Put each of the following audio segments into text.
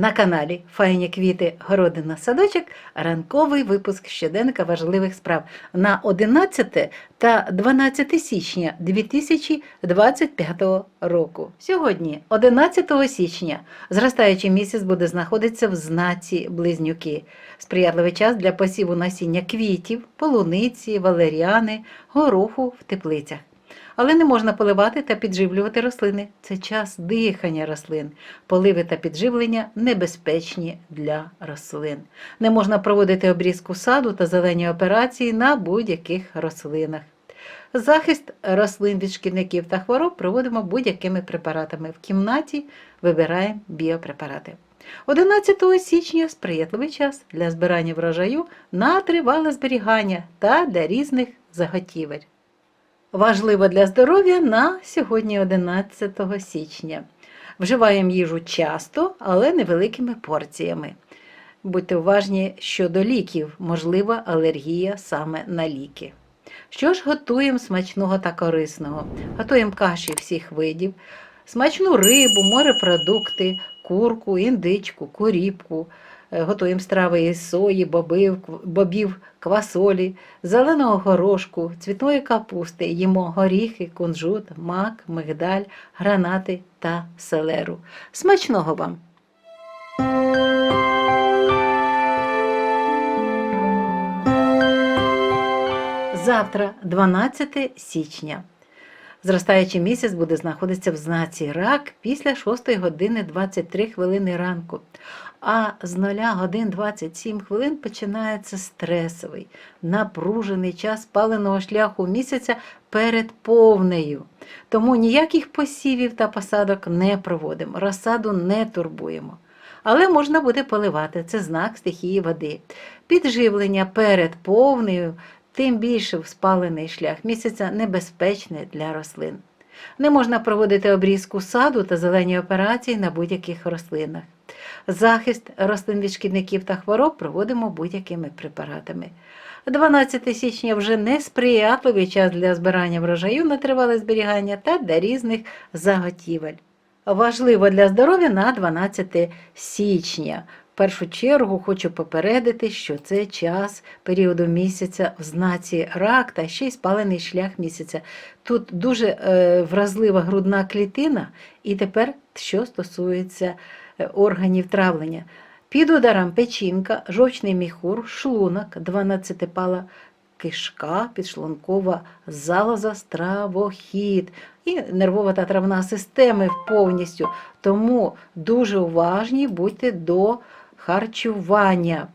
На каналі Файні квіти Городина Садочок ранковий випуск щоденника важливих справ на 11 та 12 січня 2025 року. Сьогодні, 11 січня, зростаючий місяць буде знаходитися в знаці близнюки. Сприятливий час для посіву насіння квітів, полуниці, валеріани, гороху в теплицях. Але не можна поливати та підживлювати рослини. Це час дихання рослин. Поливи та підживлення небезпечні для рослин. Не можна проводити обрізку саду та зелені операції на будь-яких рослинах. Захист рослин від шкідників та хвороб проводимо будь-якими препаратами. В кімнаті вибираємо біопрепарати. 11 січня сприятливий час для збирання врожаю на тривале зберігання та для різних заготівель. Важливо для здоров'я на сьогодні 11 січня. Вживаємо їжу часто, але невеликими порціями. Будьте уважні щодо ліків, можлива алергія саме на ліки. Що ж готуємо смачного та корисного? Готуємо каші всіх видів, смачну рибу, морепродукти, курку, індичку, куріпку. Е, Готуємо страви із сої, бобів, бобів, квасолі, зеленого горошку, цвітної капусти, їмо горіхи, кунжут, мак, мигдаль, гранати та селеру. Смачного вам! Завтра, 12 січня. Зростаючий місяць буде знаходитися в знаці рак після 6 години 23 хвилини ранку. А з 0 годин 27 хвилин починається стресовий, напружений час паленого шляху місяця перед повнею. Тому ніяких посівів та посадок не проводимо, розсаду не турбуємо. Але можна буде поливати, це знак стихії води. Підживлення перед повнею тим більше в спалений шлях місяця небезпечне для рослин. Не можна проводити обрізку саду та зелені операції на будь-яких рослинах. Захист рослин від шкідників та хвороб проводимо будь-якими препаратами. 12 січня вже несприятливий час для збирання врожаю на тривале зберігання та для різних заготівель. Важливо для здоров'я на 12 січня. Першу чергу хочу попередити, що це час періоду місяця в знаці рак та ще й спалений шлях місяця. Тут дуже е, вразлива грудна клітина, і тепер, що стосується е, органів травлення. Під ударом печінка, жовчний міхур, шлунок, 12-пала кишка, підшлункова залоза, стравохід і нервова та травна системи повністю. Тому дуже уважні будьте до харчування.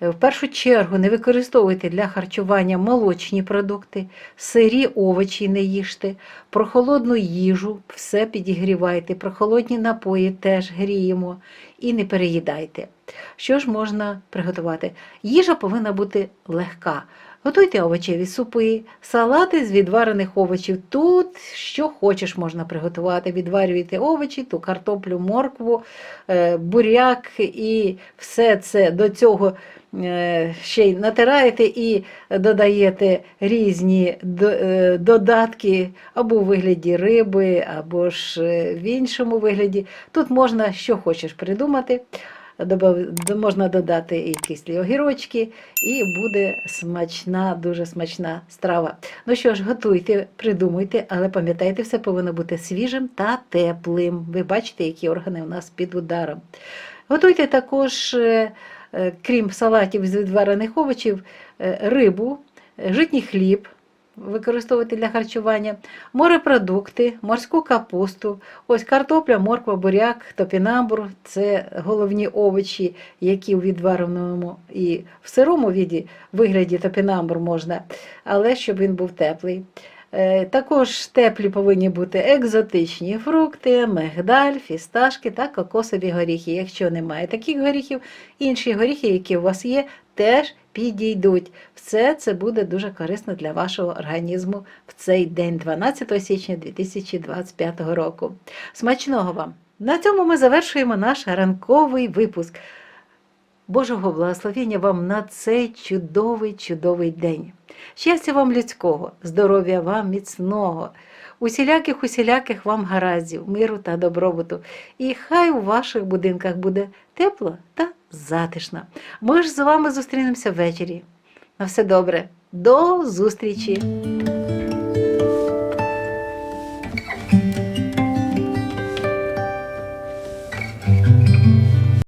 В першу чергу не використовуйте для харчування молочні продукти, сирі овочі не їжте, прохолодну їжу, все підігрівайте, прохолодні напої теж гріємо і не переїдайте. Що ж можна приготувати? Їжа повинна бути легка. Готуйте овочеві супи, салати з відварених овочів. Тут що хочеш можна приготувати. Відварюєте овочі, ту картоплю, моркву, е, буряк і все це до цього е, ще й натираєте і додаєте різні е, додатки або у вигляді риби, або ж в іншому вигляді. Тут можна що хочеш придумати. Можна додати і кислі огірочки, і буде смачна, дуже смачна страва. Ну що ж, готуйте, придумуйте, але пам'ятайте, все повинно бути свіжим та теплим. Ви бачите, які органи у нас під ударом. Готуйте також, е, е, крім салатів з відварених овочів, е, рибу, житній хліб. Використовувати для харчування, морепродукти, морську капусту, ось картопля, морква, буряк, топінамбур це головні овочі, які у відвареному і в сирому віді, вигляді топінамбур можна, але щоб він був теплий. Е, Також теплі повинні бути екзотичні фрукти, мигдаль, фісташки та кокосові горіхи. Якщо немає таких горіхів, інші горіхи, які у вас є, теж підійдуть. Все це буде дуже корисно для вашого організму в цей день, 12 січня 2025 року. Смачного вам! На цьому ми завершуємо наш ранковий випуск. Божого благословення вам на цей чудовий, чудовий день. Щастя вам людського, здоров'я вам міцного, Усіляких усіляких вам гараздів, миру та добробуту. І хай у ваших будинках буде тепло та затишно. Ми ж з вами зустрінемося ввечері. На все добре. До зустрічі!